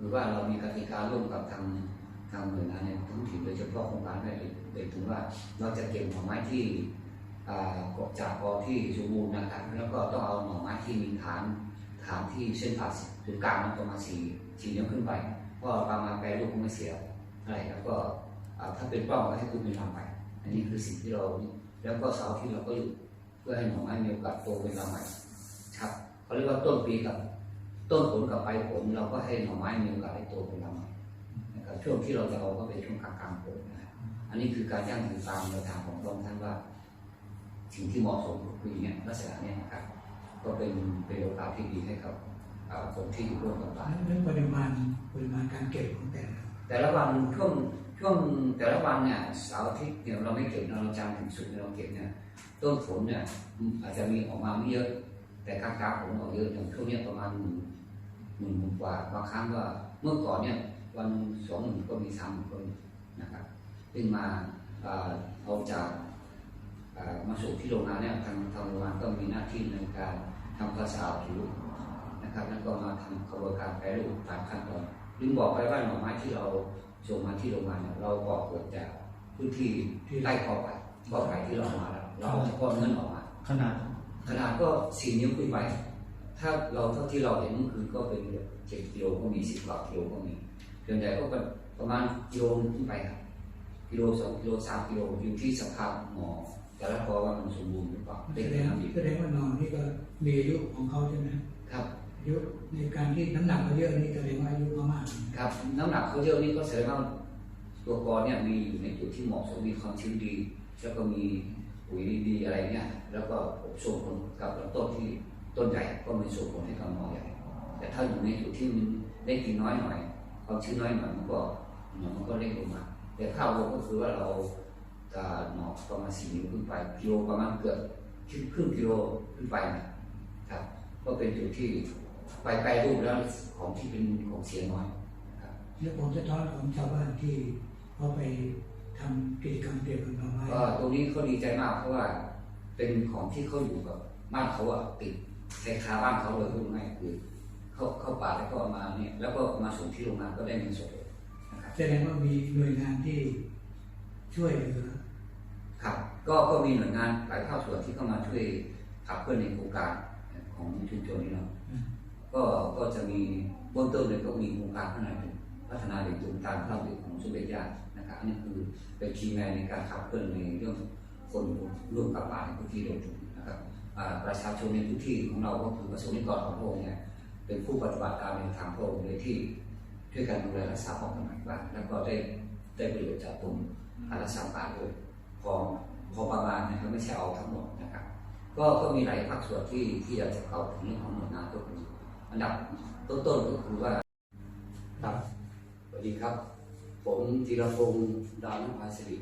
หรือว่าเรามีกติการ่วมกับทางทางหน่วยงานในท้องถิ่นโดยเฉพาะโครงการแม่เหล็กเด็กถึงว่าเราจะเก็บหน่อไม้ที่อ่ากบจากกอที่สมบูรณ์นะครับ แล้วก็ต้องเอาหน่อไม้ที่มีฐานฐานที่เส้นผ่าศูนย์กลางมันประมาณสี่สี่นิ้วขึ้นไปเพราะประมาณแปรรูปก็ไม่เสียอะไรแล้วก็ถ้าเป็นกล้องก็ให้คุณเป็นทำไป อันนี้คือสิ่งที่เรา แล้วก็เสาร์อาที่เราก็อยู่เพื่อให้หน่อไม้มีโอกาสโตเป็นลำใหม่ครับเขาเรียกว่าต้นปีกับ ต้นผลกับปลายผลเราก็ให้หน่อไม้มีโอกาสได้โตเป็นลำใหม่นะครับช่วงที่เราจะเอาก็เป็นช่วงกลางกลางๆผลนะครับอันนี้คือการย่างถึงตามแนวทางของพระองค์ท่านว่า สิ่งที่เหมาะสมก็คืออย่างเนี่ยลักษณะเนี้นะครับ ก็เป็นเป็นโอกาสที่ดีให้กับอ่าคนที่อยู่ร่วมกันไปเรื่องปริมาณปริมาณการเก็บของแต่ละแต่ละวันช่วงช่วงแต่ละวันเนี่ยเสาร์อาทิตย์เนี่ยเราไม่เก็บนะเราจันทร์ถึงศุกร์เนี่ยเราเก็บเนี่ยต้นฝนเนี่ยอาจจะมีออกมาไม่เยอะ แต่กลางกลางๆฝนออกเยอะอย่างช่วงนี้ประมาณหนึ่นหมื่นกว่าบางครั้งก็เมื่อก่อนเนี่ยวันสองหมื่นก็มีสามหมื่นก็มีนะครับซึ่งมาเอาจากมาส่งที่โรงงานเนี่ยทางทางโรงงานก็มีหน้าที่ในการทำความสอาผิวนะครับแล้วก็มาทำกระบวนการแปรรูปตามขั้นตอนลืมบอกไปว่าหน่อไม้ที่เราส่งมาที่โรงงานเนี่ยเราบอกเกิดจากพื้นที่ที่ไร่กอไผ่กอไผ่ที่เราเอามาแล้วเราเอาเฉพาะเนื้อออกมาขนาด ขนาดก็สี่นิ้วขึ้นไป ถ้าเราเท่าที่เราเห็นก็คือก็เป็นเจ็ดกิโลก็มีสิบกว่ากิโลก็มีส่วนใหญ่ก็เป็นประมาณกิโลขึ้นไปครับกิโลสองกิโลสามกิโลอยู่ที่สภาพหมอแต่ละกอว่ามันสมบูรณ์หรือเปล่าแสเป็นดงทำดีแสดงว่านอนนี่ก็มีอายุของเขาใช่ไหมครับอายุในการที่น้ำหนักเขาเยอะนี่แสดงว่าอายุเขามากครับ น้ำหนักเขาเยอะนี่ก็แสดงว่าตัวกอเนี่ยมีอยู่ในจุดที่เหมาะสมมีความชื้นดี แล้วก็มี ปุ๋ยดีอะไรเนี่ย แล้วก็ส่งผลกับลำต้นที่ต้นใหญ่ก็มีส่งผลให้กับหน่อใหญ่แต่ถ้าอยู่ในจุดที่มันได้กินน้อยหน่อยความชื้นน้อยหน่อยมันก็หน่อมันก็เล็กลงมาแต่ข้าวรวมก็คือว่าเราจะหน่อประมาณสี่นิ้วขึ้นไปกิโลประมาณเกือบครึ่งกิโลขึ้นไปนะครับ ก็เป็นจุดที่ไปแปรรูปแล้วของที่เป็นของเสียน้อยแล้วผมจะท้อนของชาวบ้านที่เขาไป ทำกิจกรรมเกี่ยวกับหน่อไม้ก็ตรงนี้เขาดีใจมากเพราะว่าเป็นของที่เขาอยู่กับบ้านเขาอะติดใช้คาบ้านเขาเลยพูดง่ายๆคือเข้าเข้าป่าแล้วก็เอามาเนี่ยแล้วก็มาส่งที่โรงงานก็ได้เงินสดเลยนะครับแสดงว่ามีหน่วยงานที่ช่วยเหลือครับ ก็ก็มีหน่วยงานหลายภาคส่วนที่เข้ามาช่วยขับเคลื่อนในโครงการของชุมชนนี้เนาะอืมก็ก็จะมีเบื้องต้นเลยก็มีโครงการพัฒนาเด็กพัฒ นาเด็กจุมตามพระราชดำริของสมเด็จย่านะครับอันนี้คือเป็นคีย์แมนในการขับเคลื่อนในเรื่องคนร่วมกับป่าในพื้นที่โดยตรงนะครับประชาชนในพื้นที่ของเราก็คือประสงค์นิกรของพระองค์เนี่ยเป็นผู้ปฏิบัติตามในทางพระองค์โดยที่ช่วยกันดูแลรักษาความสงบบ้านแล้วก็ได้ได้ประโยชน์จากตรงการรักษาป่าด้วยพอพอประมาณนะครับไม่ใช่เอาทั้งหมดนะครับ ก็ก็มีหลายภาคส่วนที่ที่อยากจะเข้าถึงเรื่องของหน่วยงานตัวนี้อันดับต้นๆก็คือว่าครับ วัสดีครับ ผมธีรพงศ์ดาวน้ำพาสิริ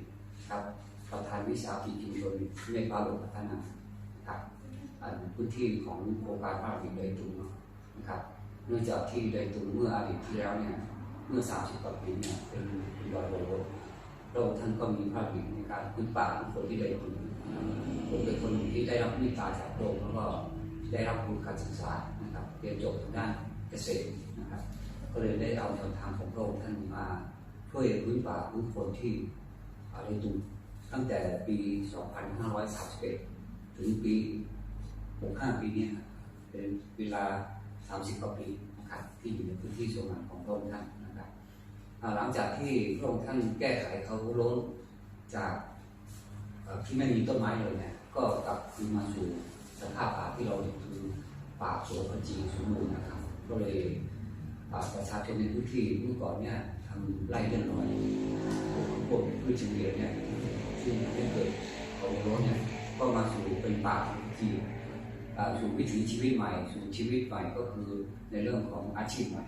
ครับ ประธานวิสาหกิจชุมชนในปาลงพัฒนาครับพื้นที่ของโครงการพระราชดำริโดยตรงนะครับเนื่องจากที่โดยตรงเมื่ออดีตที่แล้วเนี่ยเมื่อ 30กว่าปีเนี่ยเป็นดอยโบราณพระองค์ท่านก็มีพระราชดำริในการพื้นป่าของคนที่โดยตรงผมเป็นคนที่ได้รับเมตาจากพระองค์แล้วก็ได้รับทุนการศึกษานะครับเรียนจบทางด้านเกษตรนะครับ เลยได้เอาแนวทางของพระองค์ท่านมาช่วยพื้นป่าพื้นคนที่อะไรตุงตั้งแต่ปี 2531 ถึงปี 65 ปีนี้เป็นเวลา 30 กว่าปีนะครับที่อยู่ในพื้นที่สงานของพระองค์ท่านนะครับหลังจากที่พระองค์ท่านแก้ไขเขาล้นจากที่ไม่มีต้นไม้เลยเนี่ยก็กลับคืนมาสู่สภาพป่าที่เราเห็นคือป่าโสภจีสมบูรณ์นะครับก็เลย ป่าประชาชนในพื้นที่เมื่อก่อนเนี่ยทำไร่เลื่อนลอยพวกพืชเฉลี่ยเนี่ยซึ่งไม่เกิดเขาโรนเนี่ยก็มาสู่เป็นป่าที่อ่าสู่วิถีชีวิตใหม่ สู่ชีวิตใหม่ก็คือในเรื่องของอาชีพใหม่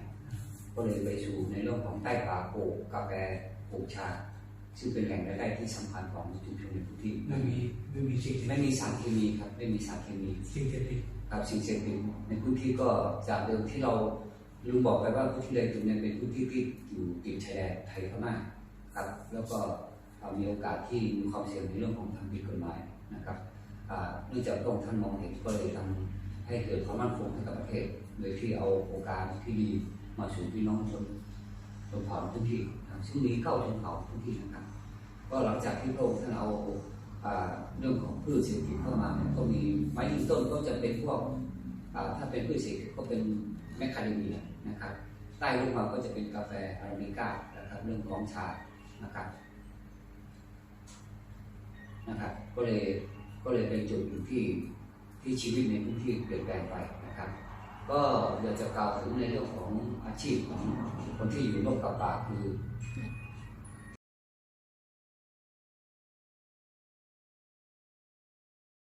ก็เลยไปสู่ในเรื่องของใต้ป่าปลูกกาแฟปลูกชาซึ่งเป็นแหล่งรายได้ที่สำคัญของชุมชนในพื้นที่ไม่มีไม่มีสิ่งไม่มีสารเคมีครับไม่มีสารเคมีสิ่งเสพติดครับสิ่งเสพติดในพื้นที่ก็จากเดิมที่เรา ลืมบอกไปว่าพื้นที่ใดจุดนี้เป็นพื้นที่ที่อยู่ติดชายแดนไทยพม่าครับ แล้วก็เอ่อมีโอกาสที่มีความเสี่ยงในเรื่องของทางผิดกฎหมายนะครับเนื่องจากพระองค์ท่านมองเห็นก็เลยทำให้เกิดความมั่นคงให้กับประเทศ โดยที่เอาโอกาสที่ดีมาสู่พี่น้องชนชนเผ่าในพื้นที่นะครับซึ่งมีเก้าชนเผ่าพื้นที่นะครับ ก็หลังจากที่พระองค์ท่านเอาเรื่องของพืชเศรษฐกิจเข้ามาเนี่ยก็มีไม้ยืนต้นก็จะเป็นพวกถ้าเป็นพืชเศรษฐกิจก็เป็นแมคคาเดเมีย นะครับใต้ลงมาก็จะเป็นกาแฟอาราบิก้านะครับเรื่องของชานะครับนะครับก็เลยก็เลยเป็นจุดอยู่ที่ที่ชีวิตในพื้นที่เปลี่ยนแปลงไปนะครับ ก็อยากจะกล่าวถึงในเรื่องของอาชีพของคนที่อยู่ร่วมกับป่าคือ